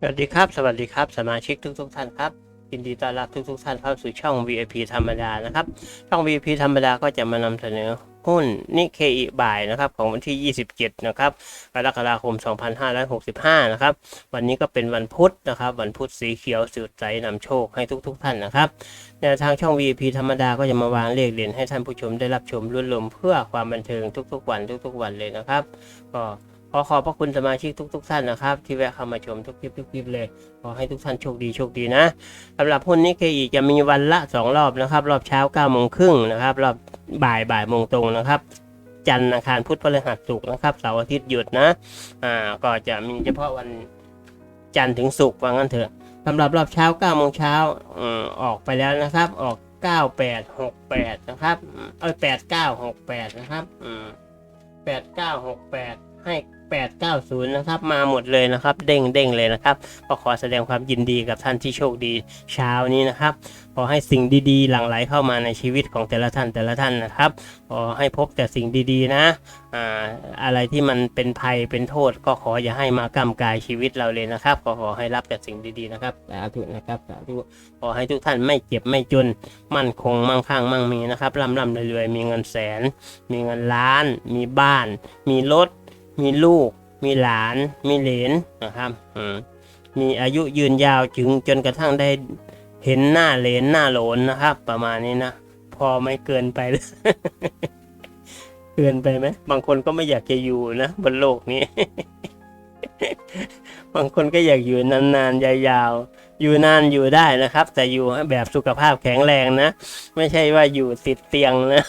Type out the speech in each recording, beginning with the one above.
สวัสดีครับ สวัสดีครับ สมาชิกทุกทุกๆท่านครับยินดีต้อนรับทุกทุกๆท่านเข้าสู่ช่อง VIP ธรรมดานะครับ ช่อง VIP ธรรมดาก็จะมานำเสนอหุ้นนิเคอิบ่ายนะครับของวันที่ 27 นะครับกรกฎาคม 2565 นะครับ วันนี้ก็เป็นวันพุธนะครับ วันพุธสีเขียวสืบใจนำโชคให้ทุกๆท่านนะครับแนวทางช่อง VIP ธรรมดาก็จะมาวางเลขเด่นให้ท่านผู้ชมได้รับชมรุ่นลมเพื่อความบันเทิงทุกๆ วันทุกๆ วันเลยนะครับ ก็ ขอขอบพระคุณสมาชิกทุก ๆ ท่านนะครับ ที่แวะเข้ามาชมทุกคลิปทุกคลิปเลย ขอให้ทุกท่านโชคดีโชคดีนะสำหรับหุ้นนี้เคอีจะมีวันละ 2 รอบนะครับ รอบเช้า9โมงครึ่งนะครับ รอบบ่ายบ่ายโมงตรงนะครับ จันทร์อังคารพุธพฤหัสศุกร์นะครับเสาร์อาทิตย์หยุดนะอ่าก็จะมีเฉพาะวันจันทร์ถึงศุกร์ว่างั้นเถอะสำหรับรอบเช้า9โมงเช้าออกไปแล้วนะครับ ออก 9868 นะครับอืมเอ้ย8968 นะครับ 8968 ให้ 890 นะครับ มาหมดเลยนะครับ เด้งเด้งเลยนะครับ ก็ขอแสดงความยินดีกับท่านที่โชคดีเช้านี้นะครับ ขอให้สิ่งดีๆ หลั่งไหลเข้ามาในชีวิตของแต่ละท่านแต่ละท่านนะครับ ขอให้พบแต่สิ่งดีๆนะอ่าอะไรที่มันเป็นภัยเป็นโทษ ก็ขออย่าให้มากำกายชีวิตเราเลยนะครับก็ขอให้รับแต่สิ่งดีๆนะครับสาธุนะครับสาธุขอให้ทุกท่านไม่เจ็บไม่จน มั่นคงมั่งคั่งมั่งมีนะครับร่ำร่ำรวยๆมีเงินแสน มีเงินล้าน มีบ้าน มีรถ มีลูก มีหลาน มีเหลนนะครับมมีอายุยืนยาวจึงจนกระทั่งได้เห็นหน้าเหลนหน้าโหลนนะครับ ประมาณนี้นะพอไม่เกินไปเลยเกินไปไหมบางคนก็ไม่อยากจะอยู่นะบนโลกนี้ บางคนก็อยากอยู่นานๆยาวๆ อยู่นานอยู่ได้นะครับ แต่อยู่แบบสุขภาพแข็งแรงนะ ไม่ใช่ว่าอยู่ติดเตียงนะ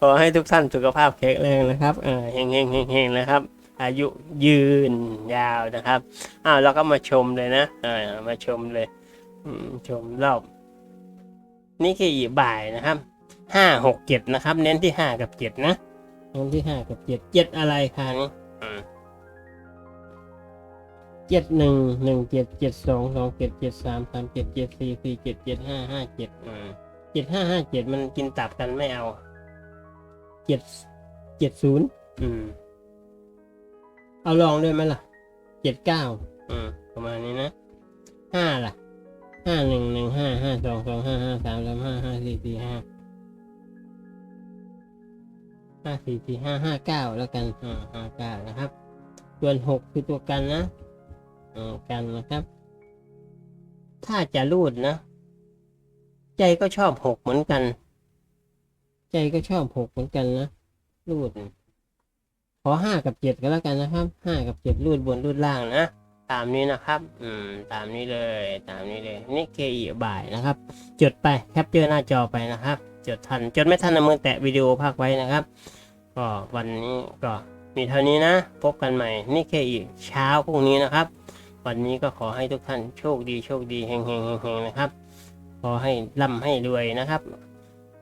ขอให้ทุกท่านสุขภาพแข็งแรงนะครับเออเฮงเฮงเฮงนะครับ อายุยืนยาวนะครับอ้าวเราก็มาชมเลยนะเออมาชมเลยชมรอบนี่คือบ่ายนะครับห้าหกเจ็ดนะครับ เน้นที่ห้ากับเจ็ดนะเน้นที่ห้ากับเจ็ดเจ็ดอะไรคะนี่ จ็ดหนึ่งหนึ่งเจ็ดเจ็ดสองสองเจ็ดเจ็ดสามสามเจ็ดเจ็ดสี่สี่เจ็ดเจ็ดห้าห้าเจ็ดอืมเจ็ดห้าห้าเจ็ดมันกินตับกันไม่เอาเจ็ดเจ็ดศูนย์อืม เอาลองด้วยไหมล่ะเจ็ดเก้าอืมประมาณนี้นะห้าล่ะห้าหนึ่งหนึ่งห้าห้าสองสองห้าห้าสามสามห้าห้าสี่สี่ห้าห้าสี่สี่ห้าห้าเก้าแล้วกันอ่าห้าเก้านะครับ ส่วนหกคือตัวกันนะ กันนะครับ ถ้าจะรูดนะ ใจก็ชอบหกเหมือนกัน ใจก็ชอบหกเหมือนกันนะรูด ขอห้ากับเจ็ดก็แล้วกันนะครับห้ากับเจ็ดรูดบนรูดล่างนะตามนี้นะครับ อืม ตามนี้เลย ตามนี้เลย นี่เคอีบ่ายนะครับ จดไป แคปเจอร์หน้าจอไปนะครับ จดทัน จดไม่ทันเอามือแตะวิดีโอพักไว้นะครับ ก็วันนี้ก็มีเท่านี้นะ พบกันใหม่ นี่เคอีเช้าพรุ่งนี้นะครับ วันนี้ก็ขอให้ทุกท่านโชคดีโชคดีเฮงเฮงเฮงเฮงนะครับ ขอให้ร่ำให้รวยนะครับ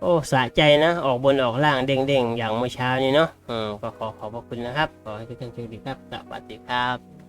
โอ้สะใจนะ ออกบนออกล่างเด้งๆ อย่างเมื่อเช้านี้เนาะอืมก็ขอขอบพระคุณนะครับ ขอให้ทุกท่านโชคดีครับสวัสดีครับ